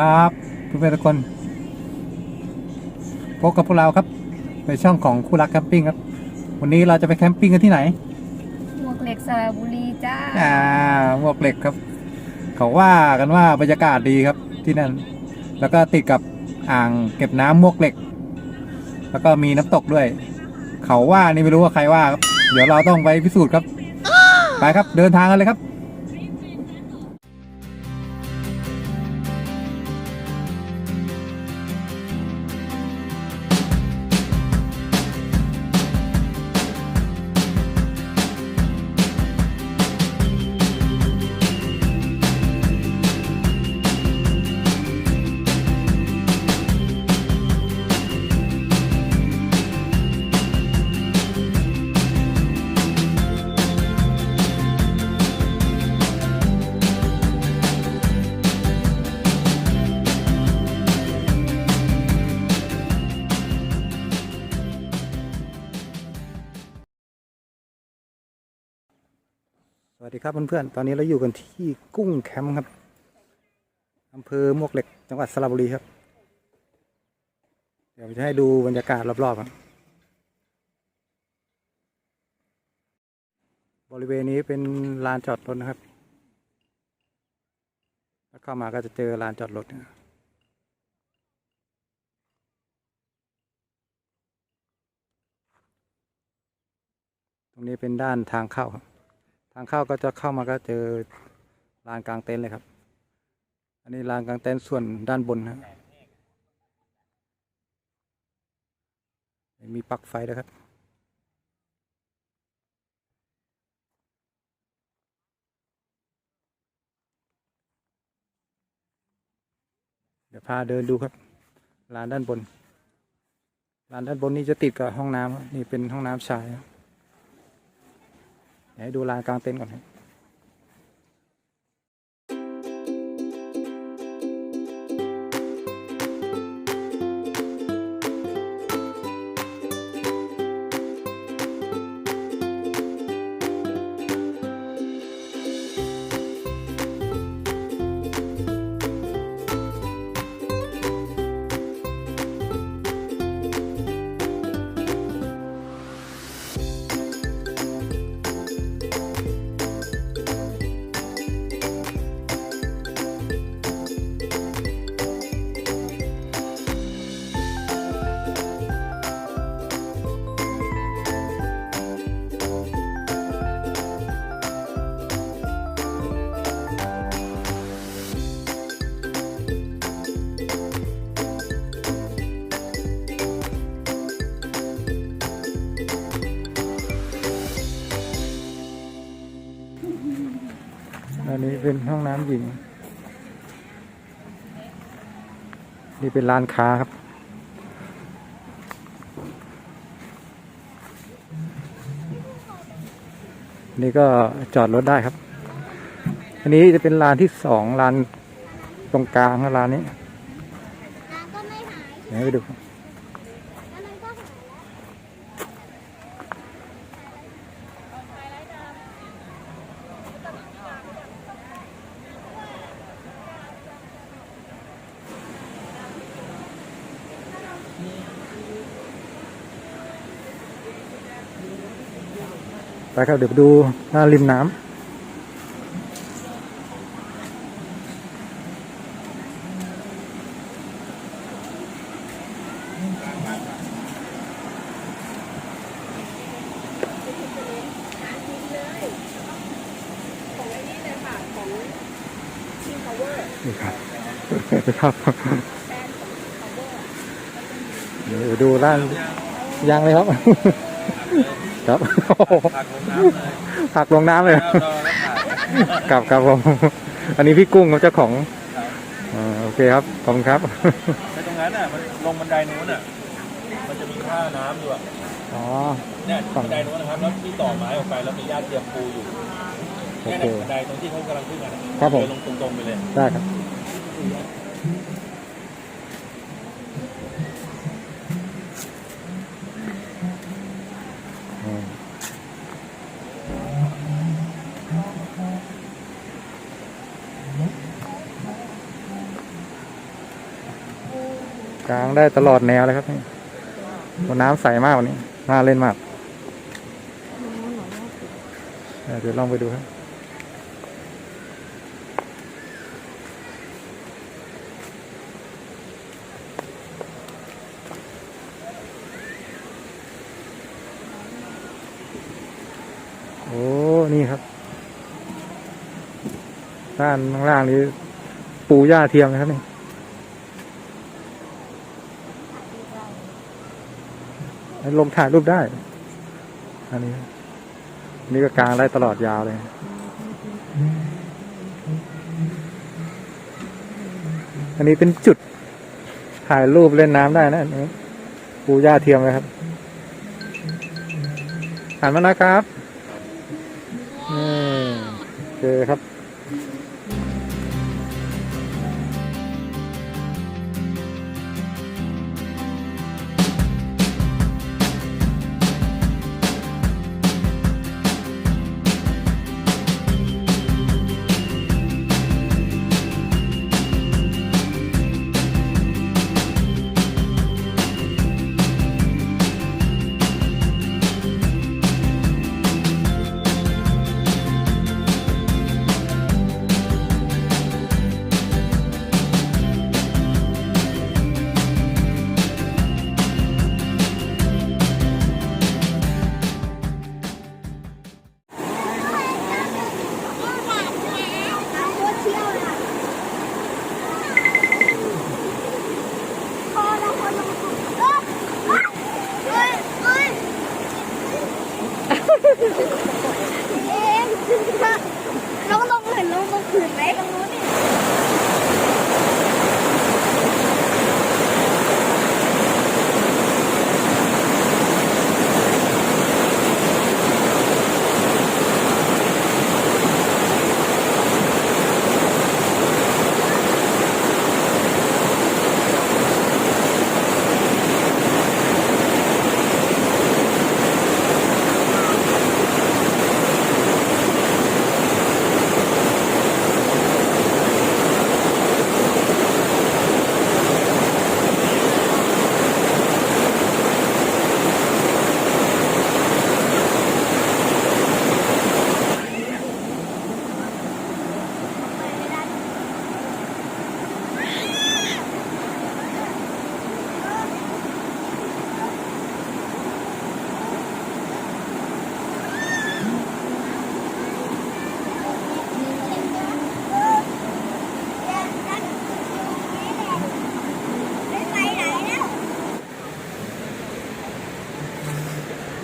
ดีครับเพื่อนๆทุกคนพบกับพวกเราครับในช่องของคู่รักแคมปิ้งครับ วันนี้เราจะไปแคมปิ้งกันที่ไหนหมวกเหล็กสระบุรีจ้าอ่าหมวกเหล็กครับ เขาว่ากันว่าบรรยากาศดีครับที่นั่น แล้วก็ติดกับอ่างเก็บน้ำมวกเหล็ก แล้วก็มีน้ำตกด้วย เขาว่านี่ไม่รู้ว่าใครว่าครับ เดี๋ยวเราต้องไปพิสูจน์ครับ ไปครับเดินทางกันเลยครับ วัสดีครับเพื่อนๆ ตอนนี้เราอยู่กันที่กุ้งแคมป์ครับอำเภอมวกเหล็ก จังหวัดสระบุรีครับ เดี๋ยวจะให้ดูบรรยากาศรอบๆครับบริเวณนี้เป็นลานจอดรถนะครับแล้วเข้ามาก็จะเจอลานจอดรถนะตรงนี้เป็นด้านทางเข้าครับ ทางเข้าก็จะเข้ามาก็เจอลานกลางเต็นท์เลยครับ อันนี้ลานกลางเต็นท์ส่วนด้านบนนะมีปลั๊กไฟด้วยครับเดี๋ยวพาเดินดูครับลานด้านบนลานด้านบนนี้จะติดกับห้องน้ำนี่เป็นห้องน้ำชายครับ ไหนดูลานกลางเต็นท์ก่อนครับ อันนี้เป็นห้องน้ำหญิง นี่เป็นร้านค้าครับ นี่ก็จอดรถได้ครับ อันนี้จะเป็นร้านที่สองร้านตรงกลางนะร้านนี้น้ำก็ไม่หายเดี๋ยวให้ไปดูครับ แล้วมันก็หายแล้ว ไป ครับเดี๋ยวไปดูหน้าริมน้ำของไอ้นี่เลยค่ะของชิงพาวเวอร์นี่ครับครับเดี๋ยวดูร้านยังเลยครับ ครับผักลงน้ำเลยผักลงน้ำเลย แล้วเราก็ถ่ายครับครับผม อันนี้พี่กุ้งเขาเจ้าของอ่าโอเคครับ ขอบคุณครับ ในตรงนั้นอะมันลงบันไดนู้นอะ มันจะมีท่าน้ำอยู่อะอ๋อ เนี่ยฝั่งบันไดนู้นนะครับ แล้วที่ต่อไม้ออกไปแล้วมีญาติเตรียมปูอยู่โอเนี่ยเคนะบันไดตรงที่เขากำลังขึ้นกันอะครับผม เดินลงตรงๆไปเลย ได้ครับ กลางได้ตลอดแนวเลยครับนี่น้ำใสมากวันนี้น่าเล่นมากเดี๋ยวลองไปดูครับโอ้ นี่ครับ ด้านข้างล่างนี้ ปูหญ้าเทียมนะครับนี่ ให้ลงถ่ายรูปได้ อันนี้ นี่ก็กลางได้ตลอดยาวเลย อันนี้เป็นจุดถ่ายรูปเล่นน้ำได้นะนี่ปูหญ้าเทียมเลยครับหันมานะครับนี่โอครับ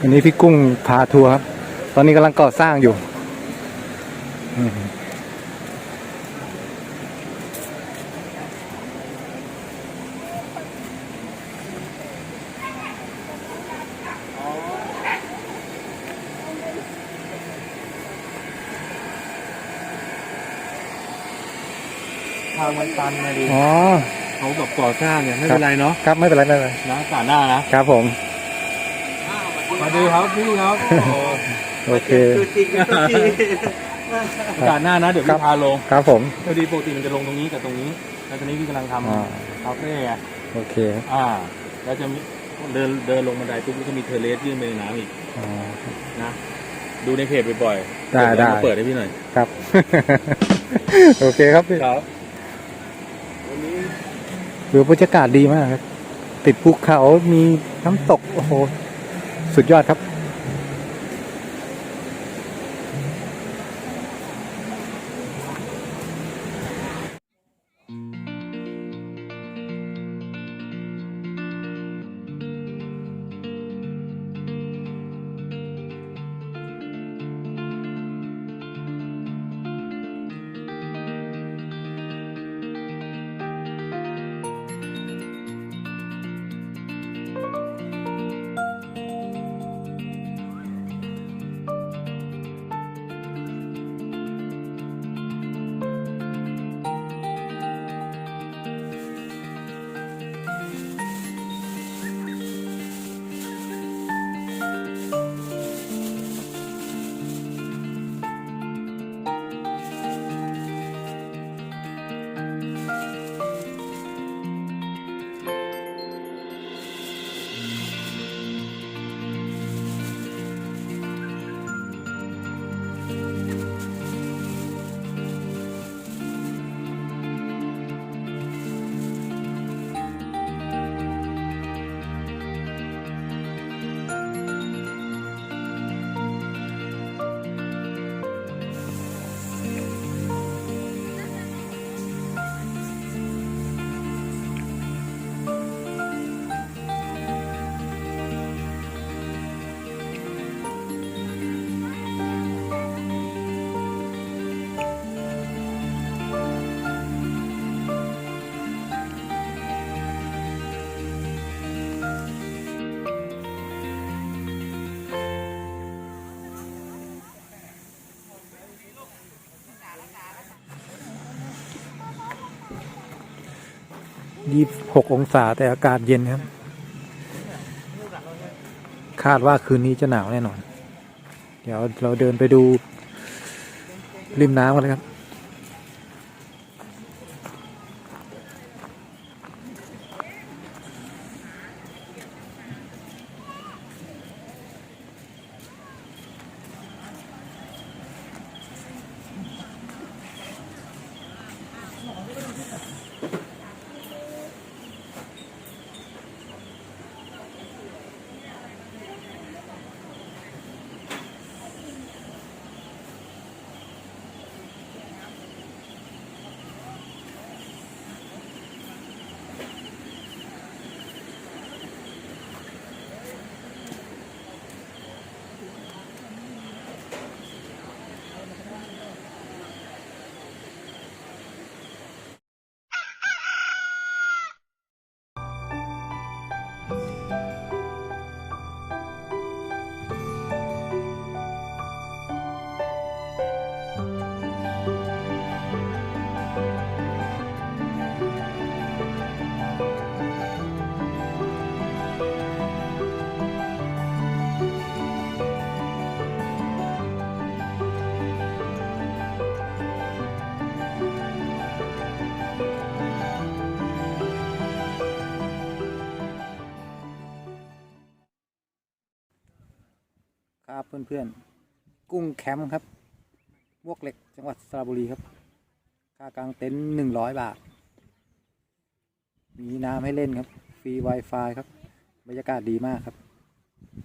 อันนี้พี่กุ้งพาทัวร์ครับ ตอนนี้กำลังก่อสร้างอยู่อืม哦ทางมันตันนะดิอ๋อเขาแบบก่อสร้างเนี่ยไม่เป็นไรเนาะครับไม่เป็นไรไม่เป็นไรนะกาหน้านะครับผม มาดูครับพี่ครับโอเคกาหน้านะเดี๋ยวครัพี่บพาลงครับผมพอดีปกติมันจะลงตรงนี้กับตรงนี้แล้วตอนนี้พี่กำลังทอ่าำคาเฟ่ไงโอเคครับอ่า แล้วจะมีเดินเดินลงบันไดปุ๊บแล้วก็มีเทอร์เลสยื่นไปในน้ำอีกอ๋อนะดูในเพจบ่อยๆได้ได้เยวมาเปิดให้พี่หน่อยครับ โอเคครับพี่ครับวันนี้วิวบรรยากาศดีมากครับ ติดภูเขา มีน้ำตก โอ้โห สุดยอดครับ ยี่หกองศาแต่อากาศเย็นครับ คาดว่าคืนนี้จะหนาวแน่นอน เดี๋ยวเราเดินไปดูริมน้ำกันเลยครับ เพื่อนๆ กุ้งแคมป์ครับมวกเหล็กจังหวัดสระบุรีครับ ค่ากลางเต็นท์หนึ่งร้อยบาท มีน้ำให้เล่นครับ ฟรี Wi-Fi ครับ บรรยากาศดีมากครับ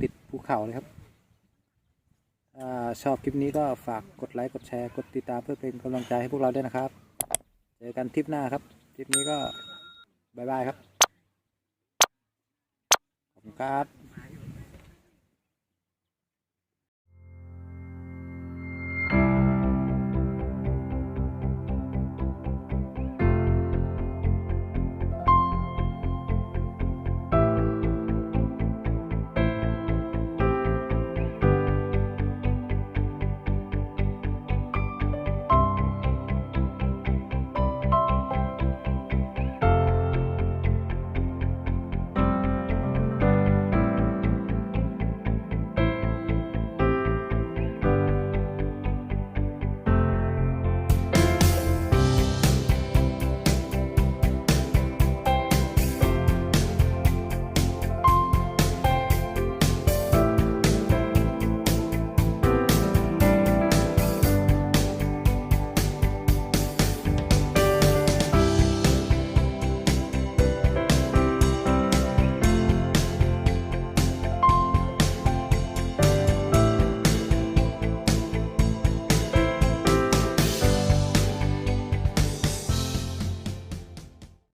ติดภูเขาเลยครับถ้าชอบคลิปนี้ก็ฝากกดไลค์ กดแชร์ กดติดตามเพื่อเป็นกำลังใจให้พวกเราด้วยนะครับ เจอกันทริปหน้าครับ ทริปนี้ก็บายบายครับ ขอบคุณครับ